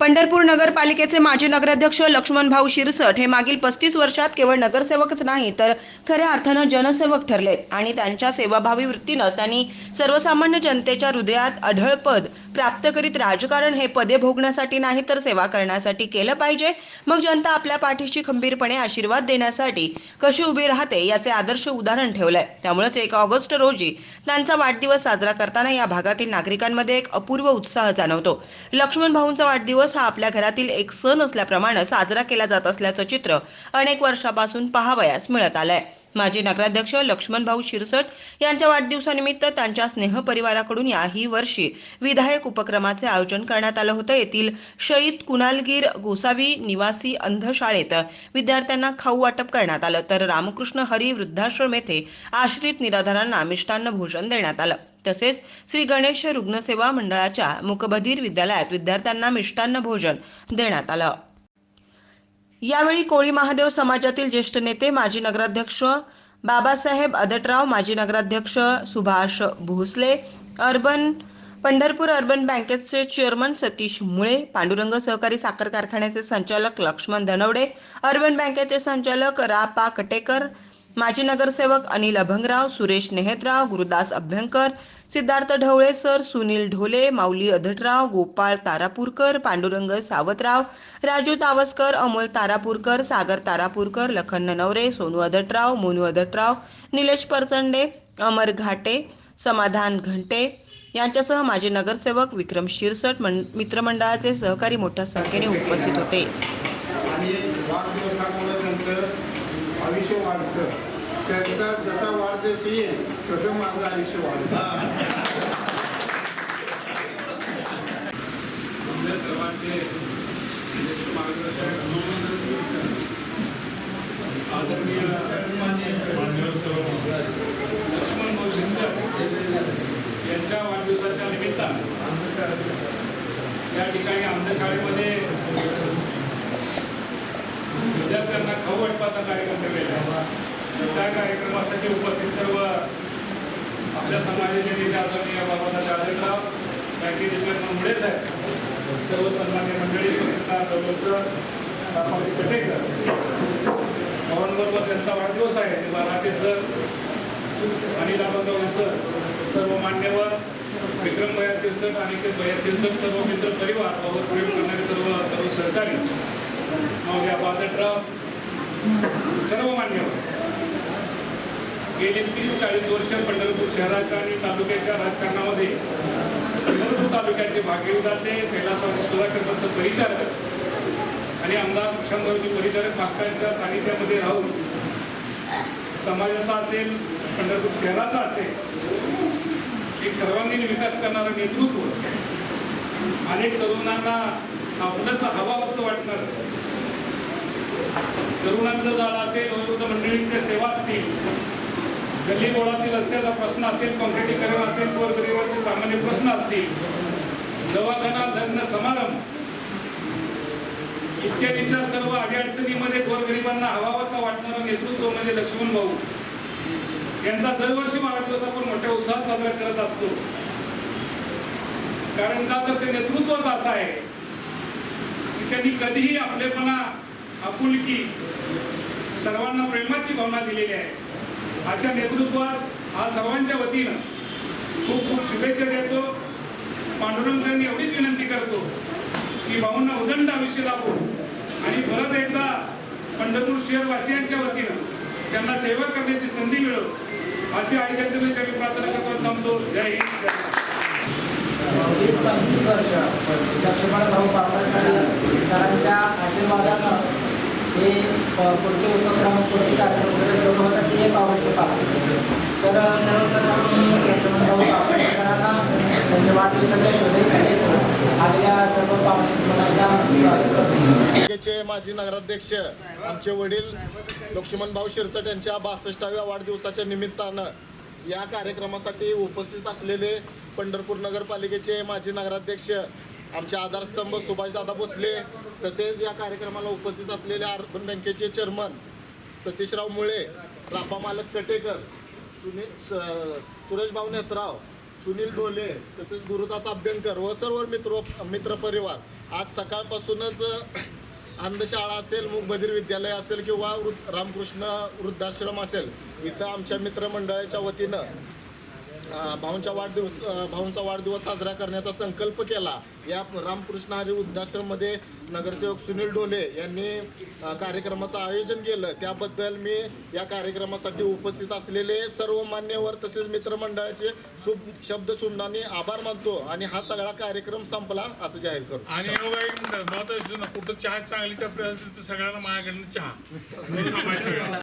पंढरपूर नगरपालिकेचे माजी नगराध्यक्ष लक्ष्मण भाऊ शिरसट हे मागील पस्तीस वर्षात केवळ नगरसेवकच नाही तर खऱ्या अर्थानं जनसेवक ठरलेत. आणि त्यांच्या सेवाभावी वृत्तीनंच त्यांनी सर्वसामान्य जनतेच्या हृदयात अढळपद प्राप्त करीत राजकारण हे पदे भोगण्यासाठी नाही तर सेवा करण्यासाठी केलं पाहिजे. मग जनता आपल्या पाठीशी खंबीरपणे आशीर्वाद देण्यासाठी कशी उभी राहते याचे आदर्श उदाहरण ठेवलंय. त्यामुळेच एक ऑगस्ट रोजी त्यांचा वाढदिवस साजरा करताना या भागातील नागरिकांमध्ये एक अपूर्व उत्साह जाणवतो. लक्ष्मण भाऊंचा वाढदिवस हा आपल्या घरातील एक सण असल्याप्रमाणे साजरा केला जात असल्याचं चित्र अनेक वर्षापासून पाहावयास मिळत आलंय. माजी नगराध्यक्ष लक्ष्मण भाऊ शिरसट यांच्या वाढदिवसानिमित्त त्यांच्या स्नेह परिवाराकडून याही वर्षी विधायक उपक्रमाचे आयोजन करण्यात आलं होतं. येथील शहीद कुणालगीर गोसावी निवासी अंधशाळेत विद्यार्थ्यांना खाऊ वाटप करण्यात आलं. तर रामकृष्ण हरी वृद्धाश्रम येथे आश्रित निराधारांना मिष्टान्न भोजन देण्यात आलं. तसेच श्री गणेश रुग्णसेवा मंडळाच्या मुकबधीर विद्यालयात विद्यार्थ्यांना मिष्टान्न भोजन देण्यात आलं. यावेळी कोळी महादेव समाजातील ज्येष्ठ नेते माजी नगराध्यक्ष बाबासाहेब अदटराव माजी नगराध्यक्ष सुभाष भोसले अर्बन पंढरपूर अर्बन बँकेचे चेअरमन सतीश मुळे पांडुरंग सहकारी साखर कारखान्याचे संचालक लक्ष्मण धनवडे अर्बन बँकेचे संचालक रा पा कटेकर माजी नगरसेवक अनिल अभंगराव सुरेश नेहतराव गुरुदास अभ्यंकर सिद्धार्थ ढवळे सर सुनील ढोले माऊली अधटराव गोपाळ तारापूरकर पांडुरंग सावतराव राजू तावसकर अमोल तारापूरकर सागर तारापूरकर लखन ननवरे सोनू अधटराव मोनू अधटराव निलेश परचंडे अमर घाटे समाधान घंटे यांच्यासह माजी नगरसेवक विक्रम शिरसट मित्रमंडळाचे सहकारी मोठ्या संख्येने उपस्थित होते आणि वाढदिवसामुळे त्यांचं आयुष्य वाढतं त्यांचा जसा येईल तसं माझं आयुष्य सर्वांचे आदरणीय लक्ष्मण भाऊ यांच्या वाढदिवसाच्या निमित्तानं या ठिकाणी आमच्या शाळेमध्ये विद्यार्थ्यांना खाऊ वाटपाचा कार्यक्रम आहे त्या कार्यक्रमासाठी उपस्थित सर्व आपल्या समाजाचे नेते आदरणीय बाबासाहेब आढळराव बँकेचे चेअरमन मुळेच आहेत सर्व सन्मान्य मंडळी डॉक्टर रामाजी पटेकर पवनबरोबर त्यांचा वाढदिवस आहे ते सर आणि दामोदर सर सर्व मान्यवर विक्रम भया शिरसट आणि भया शिरसट सर्व मित्र परिवार बाबत प्रयोग करणारे सर्व तरुण सहकारी मग या बाजटराव सर्व मान्यवर. गेली तीस चाळीस वर्ष पंढरपूर शहराच्या आणि तालुक्याच्या राजकारणामध्ये पंढरपूर तालुक्याचे भाग्यविधाते कैलासवासी सुधाकर दत्त परिचारक आणि आमदार शंभरजी परिचारक मास्तरांच्या सानिध्यामध्ये राहून समाजाचा असेल पंढरपूर शहराचा असेल एक सर्वांगीण विकास करणारं नेतृत्व अनेक तरुणांना आपलंसं हवा असं वाटणार. तरुणांचं झालं असेल वयोवृद्ध मंडळींच्या सेवा असतील गल्ली बोळातील रस्त्याचा प्रश्न असेल कॉन्क्रिटीकरण असेल गोरगरिबाचे सामान्य प्रश्न असतील दवाखाना लग्न समारंभ इत्यादीच्या सर्व अडीअडचणीमध्ये गोरगरिबांना हवावासा वाटणारं नेतृत्व म्हणजे लक्ष्मण भाऊ. यांचा दरवर्षी वाढदिवस आपण मोठ्या उत्साहात साजरा करत असतो. कारण का तर ते नेतृत्वच असं आहे की त्यांनी कधीही आपलेपणा आपुलकी सर्वांना प्रेमाची भावना दिलेली आहे. अशा नेतृत्वास हा सर्वांच्या वतीनं खूप खूप शुभेच्छा देतो. पांडुरंगांनी एवढीच विनंती करतो की भाऊंना उदंड आयुष्य लाभो. आणि परत एकदा पंढरपूर शहरवासियांच्या वतीनं त्यांना सेवा करण्याची संधी मिळो. अशी ऐकत मी प्रार्थना करतो. थांबतो जय हिंद. वीस पंचवीस वर्ष. लक्ष्मण भाऊ पापडकर सरांच्या आशीर्वादानं हे पुढचे उपक्रम पुढचे कार्यक्रम सगळे सुरू होतात ते एक आवश्यक असते तर सर्वप्रथम मी लक्ष्मण भाऊ पापडकरांना त्यांच्या वाढदिवसाच्या शुभेच्छा देतो. आलेल्या सर्व पाहुणे स्वागत करतो. पालिकेचे माजी नगराध्यक्ष आमचे वडील लक्ष्मण भाऊ शिरसट यांच्या बासष्टाव्या वाढदिवसाच्या निमित्तानं या कार्यक्रमासाठी उपस्थित असलेले पंढरपूर नगरपालिकेचे माजी नगराध्यक्ष आमचे आधारस्तंभ सुभाषदादा भोसले तसेच या कार्यक्रमाला उपस्थित असलेले अर्बन बँकेचे चेअरमन सतीशराव मुळे रापा मालक कटेकर सुनील स- सुरेशभाऊ नेत्राव सुनील डोले तसेच गुरुदास अभ्यंकर व सर्व मित्र मित्रपरिवार आज सकाळपासूनच अंधशाळा असेल मुखबधीर विद्यालय असेल किंवा वृद्ध रामकृष्ण वृद्धाश्रम असेल इथं आमच्या मित्रमंडळाच्या वतीनं अं, भाऊंच्या वाढदिवस भाऊंचा वाढदिवस साजरा करण्याचा संकल्प केला. या रामकृष्ण हरी वृद्धाश्रममध्ये नगरसेवक सुनील डोले यांनी कार्यक्रमाचं आयोजन केलं. त्याबद्दल मी या कार्यक्रमासाठी उपस्थित असलेले सर्व मान्यवर तसेच मित्रमंडळाचे शुभ शब्द शुभांनी आभार मानतो आणि हा सगळा कार्यक्रम संपला असं जाहीर करतो. आणि कुठं चहा चांगली तर सगळ्यांना माझ्याकडनं चहा.